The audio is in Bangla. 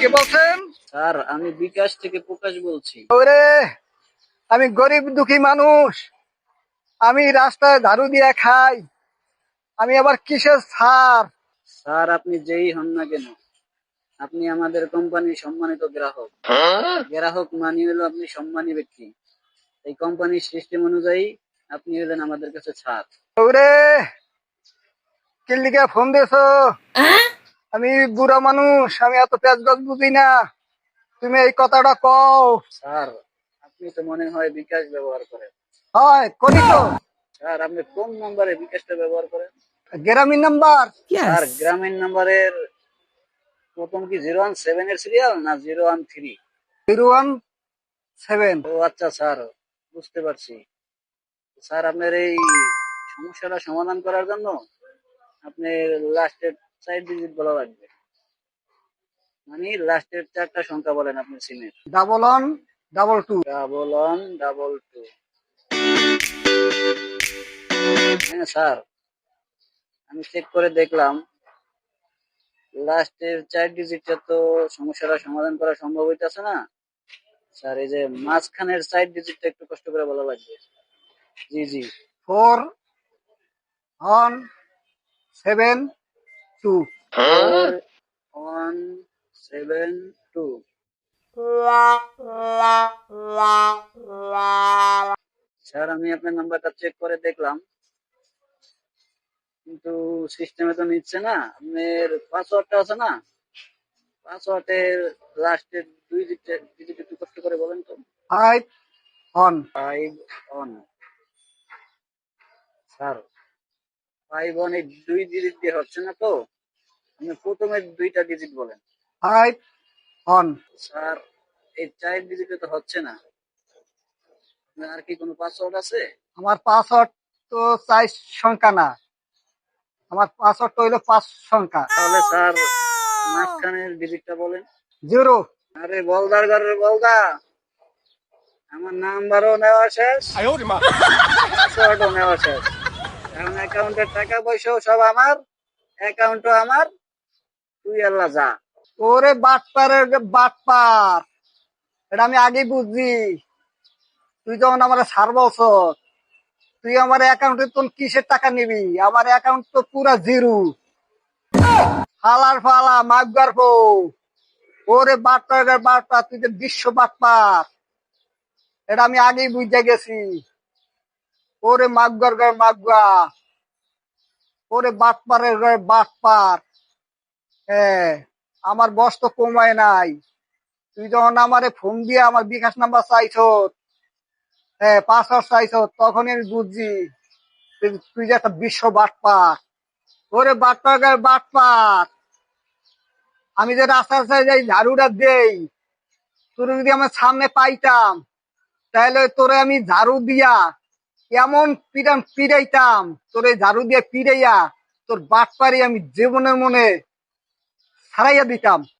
কে বলছেন? স্যার আমি বিকাশ থেকে প্রকাশ বলছি। ওরে আমি গরিব দুঃখী মানুষ। আমি রাস্তায় ঝাড়ু দিয়ে খাই। আমি আবার কিসের ছাড়? স্যার আপনি যেই হন না কেন? আপনি আমাদের কোম্পানির সম্মানিত গ্রাহক। গ্রাহক মানি হলো আপনি সম্মানী ব্যক্তি। এই কোম্পানির সিস্টেম অনুযায়ী আপনি হলেন আমাদের কাছে ছাড়। ওরে কিল্লিকে ফোন দিয়েছ? আমি বুড়া মানুষ আমি এত পেঁচ গছ বুঝি না। তুমি এই কথাটা কও। স্যার আপনি তো মনে হয় বিকাশ ব্যবহার করেন। হয় করি তো। স্যার আপনি কোন নাম্বারে বিকাশটা ব্যবহার করেন? গ্রামীণ নাম্বার। স্যার গ্রামীণ নাম্বারের প্রথম কি জিরো ওয়ান সেভেন এর সিরিয়াল না zero one three? Zero one seven. ও আচ্ছা স্যার বুঝতে পারছি। স্যার আপনার এই সমস্যাটা সমাধান করার জন্য আপনার লাস্টের চার ডিজিট বলা লাগবে। মানে লাস্টের চারটা সংখ্যা বলেন আপনি সিমের। Double one double two double one double two হ্যাঁ স্যার? আমি চেক করে দেখলাম লাস্টের চার ডিজিটটা তো সমস্যাটা সমাধান করা সম্ভব হইতেছে না। স্যার এই যে মাঝখানের চার ডিজিটটা একটু কষ্ট করে বলা লাগবে। জি জি। Four one seven two four one seven two sir আমি আপনার নাম্বারটা চেক করে দেখলাম। কিন্তু সিস্টেমে তো নিচ্ছে না। আপনার পাসওয়ার্ডটা আছে না? পাসওয়ার্ডের লাস্টের দুই ডিজিট ডিজিট একটু কষ্ট করে বলেন তো। Five one five one sir five one এই দুই ডিজিট দিয়ে হচ্ছে না তো? আপনি প্রথমে দুইটা ডিজিট বলেন। ফাইভ ওয়ান স্যার এই চার ডিজিটে তো হচ্ছে না। আর কি কোনো পাসওয়ার্ড আছে? আমার পাসওয়ার্ড তো চার সংখ্যা না। আমার পাসওয়ার্ড হইল পাঁচ সংখ্যা। তাহলে স্যার মাঝখানের ডিজিটটা বলেন। জিরো আরে বলদার ঘরের বলদা। আমার নাম্বারও নেওয়া শেষ। পাসওয়ার্ডও নেওয়া শেষ। এখন অ্যাকাউন্টের টাকা পয়সাও সব আমার অ্যাকাউন্টও আমার। তুই আল্লাহ যা। ওরে বাটপারের বাটপার। এটা আমি আগেই বুঝছি। তুই যখন আমার সার বছর তুই আমার অ্যাকাউন্টে তোর কিসের টাকা নিবি? আমার অ্যাকাউন্ট তো পুরা জিরো। ফালার ফালা মাগবার ফো ওরে বাটপার বাটপার, তুই যে বিশ্ব বাটপার। এটা আমি আগেই বুঝতে গেছি। ওরে মাগবার গায়ে মাগবা ওরে বাটপারের গায়ে বাটপার। হ্যাঁ আমার বস তো কমায় নাই। তুই যখন আমারে ফোন দিয়ে আমার বিকাশ নাম্বার চাইছ হ্যাঁ পাসওয়ার্ড চাইছ, তখনই আমি বুঝছি তুই- তুই যে একটা বিশ্ব বাটপার। ওরে বাটপার গায়ে বাটপার। আমি যে রাস্তা রাস্তায় যাই, ঝাড়ুটা দেই, তোর যদি আমার সামনে পাইতাম, তাহলে তোরে আমি ঝাড়ু দিয়া এমন পিটাম পিড়াইতাম এই ঝাড়ু দিয়ে পিড়াইয়া তোর বাটপারি আমি জীবনের মনে সারাইয়া দিতাম।